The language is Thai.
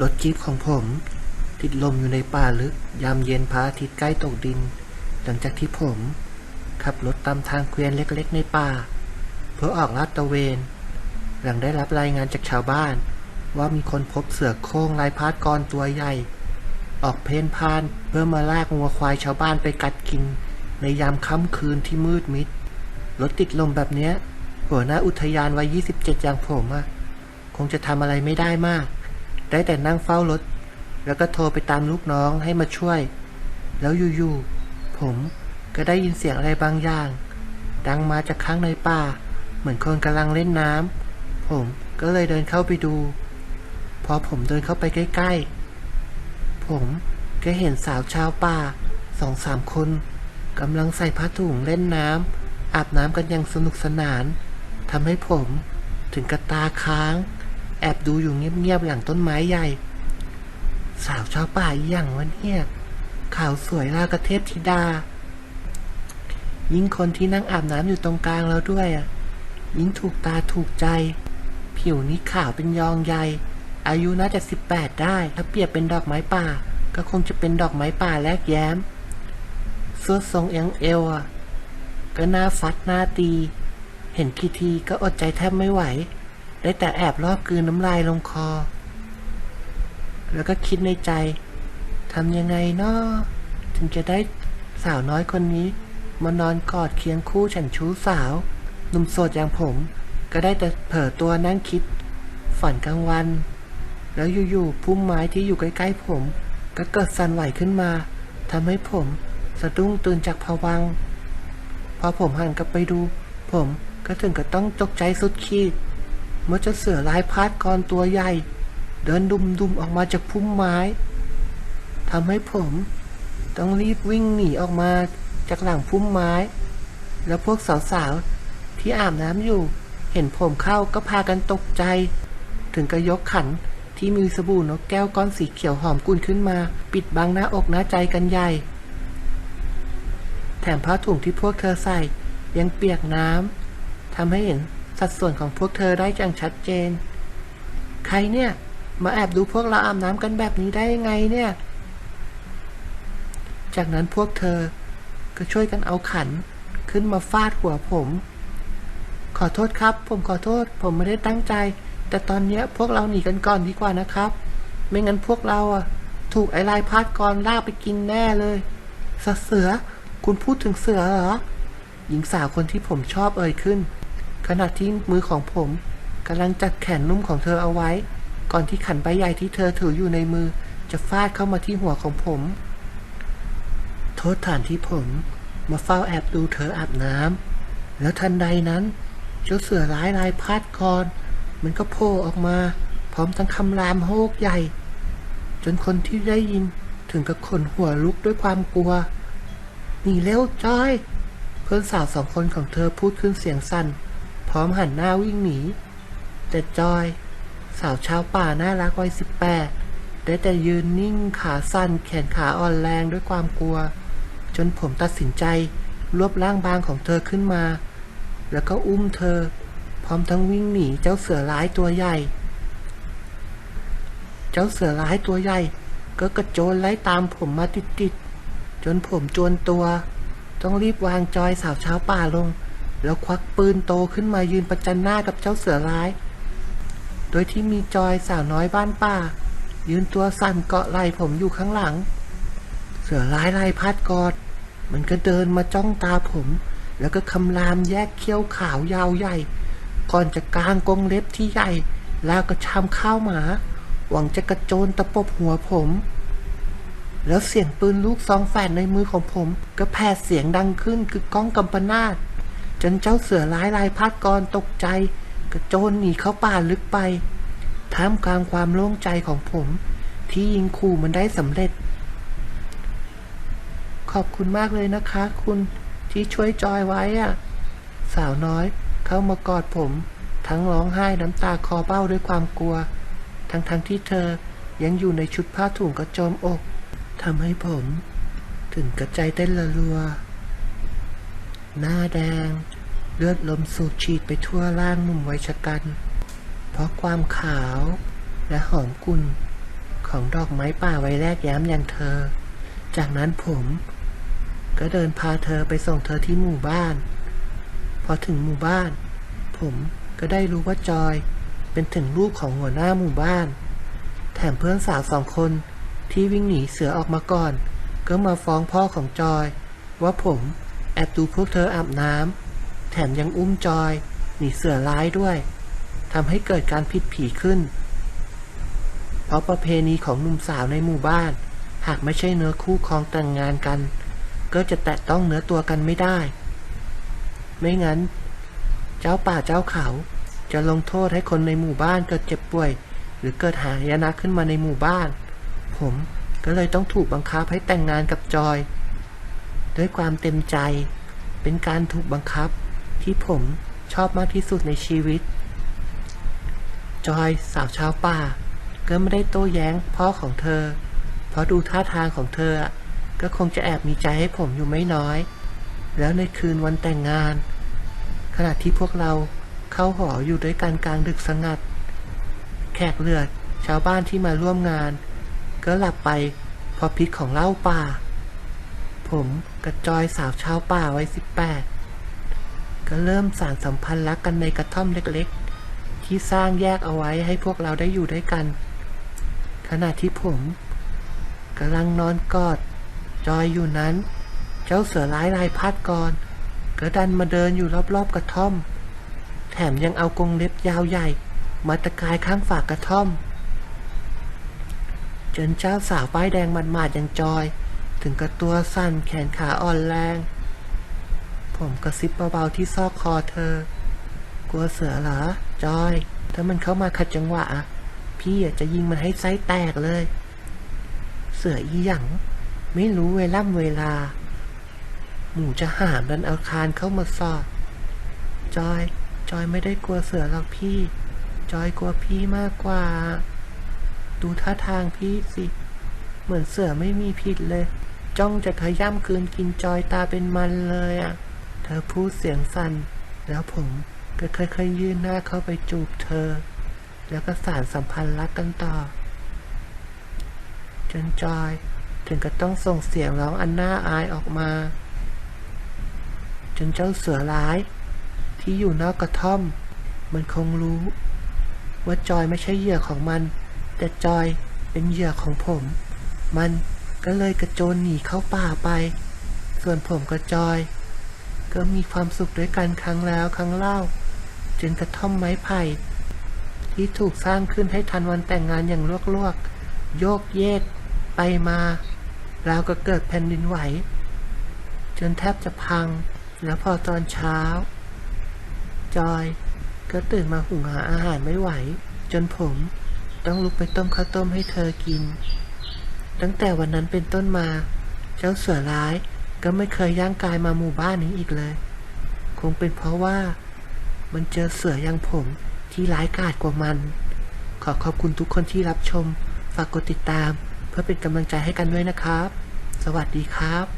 รถจี๊ปของผม ติดลมอยู่ในป่าลึก ยามเย็นพระอาทิตย์ใกล้ตกดิน หลังจากที่ผม ขับรถตามทางเกวียนเล็กๆในป่า เพื่อออกลาดตระเวน หลังได้รับรายงานจากชาวบ้าน ว่ามีคนพบเสือโคร่งลายพาดกรตัวใหญ่ ออกเพ่นพ่าน เพื่อมาลากงัวควายชาวบ้านไปกัดกิน ในยามค่ำคืนที่มืดมิดรถติดลมแบบเนี้ยหัวหน้าอุทยานวัย27อย่างผมอะคงจะทำอะไรไม่ได้มาก ได้แต่นั่งเฝ้ารถ แล้วก็โทรไปตามลูกน้องให้มาช่วย แล้วอยู่ๆ ผมก็ได้ยินเสียงอะไรบางอย่าง ดังมาจากข้างในป่า เหมือนคนกำลังเล่นน้ำ ผมก็เลยเดินเข้าไปดู พอผมเดินเข้าไปใกล้ๆ ผมก็เห็นสาวชาวป่าสองสามคนกำลังใส่ผ้าถุงเล่นน้ำอาบน้ำกันอย่างสนุกสนานทำให้ผมถึงกระตาค้าง แอบดูอยู่เงียบๆหลังต้นไม้ใหญ่ สาวชาวป่าอีหยังวะเนี่ยขาวสวยราวกระเทพธิดา ยิ่งคนที่นั่งอาบน้ำอยู่ตรงกลางแล้วด้วยอะ ยิ่งถูกตาถูกใจ ผิวนี้ขาวเป็นยองใย อายุน่าจะสิบแปดได้ ถ้าเปรียบเป็นดอกไม้ป่า ก็คงจะเป็นดอกไม้ป่าแลกแย้มสวดทรงเอียงเอวอะ ก็หน้าฟัดหน้าตี เห็นกี่ทีก็อดใจแทบไม่ไหว ได้แต่แอบรอบกืนน้ำลายลงคอ แล้วก็คิดในใจทำยังไงเนาะถึงจะได้สาวน้อยคนนี้ มานอนกอดเคียงคู่ฉันชู้สาว หนุ่มโสดอย่างผม ก็ได้แต่เผลอตัวนั่งคิด ฝันกลางวัน แล้วอยู่ๆพุ่มไม้ที่อยู่ใกล้ๆผม ก็เกิดสั่นไหวขึ้นมาทำให้ผมสะดุ้งตื่นจากภวัง พอผมหันกลับไปดู ผมก็ถึงกับต้องตกใจสุดขีด เมื่อเจ้าเสือลายพาดกรตัวใหญ่ เดินดุมๆออกมาจากพุ่มไม้ทำให้ผมต้องรีบวิ่งหนีออกมาจากหลังพุ่มไม้ แล้วพวกสาวๆที่อาบน้ำอยู่ เห็นผมเข้าก็พากันตกใจ ถึงกับยกขันที่มีสบู่นกแก้วก้อนสีเขียวหอมกุ่นขึ้นมา ปิดบังหน้าอกหน้าใจกันใหญ่ แถมผ้าถุงที่พวกเธอใส่ยังเปียกน้ำทำให้เห็น สัดส่วนของพวกเธอได้อย่างชัดเจน ใครเนี่ย มาแอบดูพวกเราอาบน้ำกันแบบนี้ได้ยังไงเนี่ย จากนั้นพวกเธอก็ช่วยกันเอาขันขึ้นมาฟาดหัวผม ขอโทษครับ ผมขอโทษ ผมไม่ได้ตั้งใจ แต่ตอนนี้พวกเราหนีกันก่อนดีกว่านะครับ ไม่งั้นพวกเราอะถูกไอ้ลายพาดกรลากไปกินแน่เลยสเสือ คุณพูดถึงเสือเหรอ หญิงสาวคนที่ผมชอบเอ่ยขึ้น ขณะที่มือของผมกำลังจัดแขนนุ่มของเธอเอาไว้ ก่อนที่ขันใบใหญ่ที่เธอถืออยู่ในมือ จะฟาดเข้ามาที่หัวของผม โทษฐานที่ผม มาเฝ้าแอบดูเธออาบน้ำแล้วทันใดนั้น เจ้าเสือร้ายลายพาดคอนมันก็โผล่ออกมา พร้อมทั้งคำรามโฮกใหญ่ จนคนที่ได้ยินถึงกับขนหัวลุกด้วยความกลัวหนีเร็วจอย เพื่อนสาวสองคนของเธอพูดขึ้นเสียงสั่น พร้อมหันหน้าวิ่งหนี แต่จอย สาวชาวป่าน่ารักวัยสิบแปดได้แต่ยืนนิ่งขาสั้นแขนขาอ่อนแรงด้วยความกลัว จนผมตัดสินใจรวบร่างบางของเธอขึ้นมา แล้วก็อุ้มเธอ พร้อมทั้งวิ่งหนีเจ้าเสือร้ายตัวใหญ่ เจ้าเสือร้ายตัวใหญ่ ก็กระโจนไล่ตามผมมาติดๆจนผมจวนตัว ต้องรีบวางจอยสาวเช้าป่าลง แล้วควักปืนโตขึ้นมายืนประจันหน้ากับเจ้าเสือร้าย โดยที่มีจอยสาวน้อยบ้านป่า ยืนตัวสั่นเกาะไหล่ผมอยู่ข้างหลัง เสือร้ายลายพัดกอด มันก็เดินมาจ้องตาผม แล้วก็คำรามแยกเขี้ยวขาวยาวใหญ่ ก่อนจะกางกรงเล็บที่ใหญ่ แล้วก็ชามข้าวหมา หวังจะกระโจนตะปบหัวผม แล้วเสียงปืนลูกซองแฝดในมือของผม ก็แผดเสียงดังขึ้นคือก้องกำปนาต จนเจ้าเสือร้ายลายพัดกรตกใจ กระโจนหนีเข้าป่าลึกไปท่ามกลางความโล่งใจของผม ที่ยิงขู่มันได้สำเร็จ ขอบคุณมากเลยนะคะ คุณที่ช่วยจอยไว้อะสาวน้อยเข้ามากอดผม ทั้งร้องไห้น้ำตาคอเบ้าด้วยความกลัว ทั้งๆทที่เธอยังอยู่ในชุดผ้าถุงกระโจมอกทำให้ผม ถึงกระใจเต้นระรัว หน้าแดง เลือดลมสูบฉีดไปทั่วร่างหนุ่มวัยชะกัน เพราะความขาวและหอมกุ่นของดอกไม้ป่าไว้แลกย้มอย่างเธอ จากนั้นผม ก็เดินพาเธอไปส่งเธอที่หมู่บ้าน พอถึงหมู่บ้าน ผมก็ได้รู้ว่าจอยเป็นถึงลูกของหัวหน้าหมู่บ้าน แถมเพื่อนสาวสองคนที่วิ่งหนีเสือออกมาก่อน ก็มาฟ้องพ่อของจอย ว่าผม แอบดูพวกเธออาบน้ำแถมยังอุ้มจอย หนีเสือร้ายด้วยทำให้เกิดการผิดผีขึ้น เพราะประเพณีของหนุ่มสาวในหมู่บ้าน หากไม่ใช่เนื้อคู่ครองแต่งงานกัน ก็จะแตะต้องเนื้อตัวกันไม่ได้ ไม่งั้น เจ้าป่าเจ้าเขาจะลงโทษให้คนในหมู่บ้านเกิดเจ็บป่วย หรือเกิดหายนะขึ้นมาในหมู่บ้าน ผมก็เลยต้องถูกบังคับให้แต่งงานกับจอย ด้วยความเต็มใจ เป็นการถูกบังคับที่ผมชอบมากที่สุดในชีวิต จอยสาวชาวป่า ก็ไม่ได้โต้แย้งพ่อของเธอ เพราะดูท่าทางของเธอ ก็คงจะแอบมีใจให้ผมอยู่ไม่น้อย แล้วในคืนวันแต่งงาน ขณะที่พวกเราเข้าหออยู่ด้วยกันกลางดึกสงัด แขกเลือดชาวบ้านที่มาร่วมงาน ก็หลับไปเพราะพิษของเหล้าป่า ผม กับจอยสาวชาวป่าวัยสิบแปดก็เริ่มสานสัมพันธ์รักกันในกระท่อมเล็กๆ ที่สร้างแยกเอาไว้ให้พวกเราได้อยู่ด้วยกัน ขณะที่ผมกำลังนอนกอด จอยอยู่นั้น เจ้าเสือร้ายลายพัดก่อนก็ดันมาเดินอยู่รอบๆกระท่อม แถมยังเอากรงเล็บยาวใหญ่ มาตะกายข้างฝากกระท่อม จนเจ้าสาวป้ายแดงหมาดๆอย่างจอย ถึงกับตัวสั่นแขนขาอ่อนแรง ผมกระซิบเบาๆที่ซอกคอเธอ กลัวเสือเหรอ จอย ถ้ามันเข้ามาขัดจังหวะ พี่อะจะยิงมันให้ไส้แตกเลย เสืออีหยัง ไม่รู้เวล่ำเวลา หมูจะหามดันเอาคานเข้ามาสอด จอย จอยไม่ได้กลัวเสือหรอกพี่ จอยกลัวพี่มากกว่า ดูท่าทางพี่สิเหมือนเสือไม่มีผิดเลย จ้องจะขย้ำคืนกินจอยตาเป็นมันเลยอะ เธอพูดเสียงสั่น แล้วผมก็ค่อยๆยื่นหน้าเข้าไปจูบเธอ แล้วก็สานสัมพันธ์รักกันต่อ จนจอยถึงก็ต้องส่งเสียงร้องอันน่าอายออกมา จนเจ้าเสือร้าย ที่อยู่นอกกระท่อม มันคงรู้ ว่าจอยไม่ใช่เหยื่อของมัน แต่จอยเป็นเหยื่อของผม มัน ก็เลยกระโจนหนีเข้าป่าไป ส่วนผมกับจอย ก็มีความสุขด้วยกันครั้งแล้วครั้งเล่า จนกระท่อมไม้ไผ่ ที่ถูกสร้างขึ้นให้ทันวันแต่งงานอย่างลวกๆ โยกเยกไปมาราวก็เกิดแผ่นดินไหว จนแทบจะพัง แล้วพอตอนเช้า จอยก็ตื่นมาหุงหาอาหารไม่ไหว จนผมต้องลุกไปต้มข้าวต้มให้เธอกิน ตั้งแต่วันนั้นเป็นต้นมา เจ้าเสือร้ายก็ไม่เคยย่างกายมาหมู่บ้านนี้อีกเลย คงเป็นเพราะว่า มันเจอเสืออย่างผมที่ร้ายกาจกว่ามัน ขอขอบคุณทุกคนที่รับชม ฝากกดติดตาม เพื่อเป็นกำลังใจให้กันด้วยนะครับ สวัสดีครับ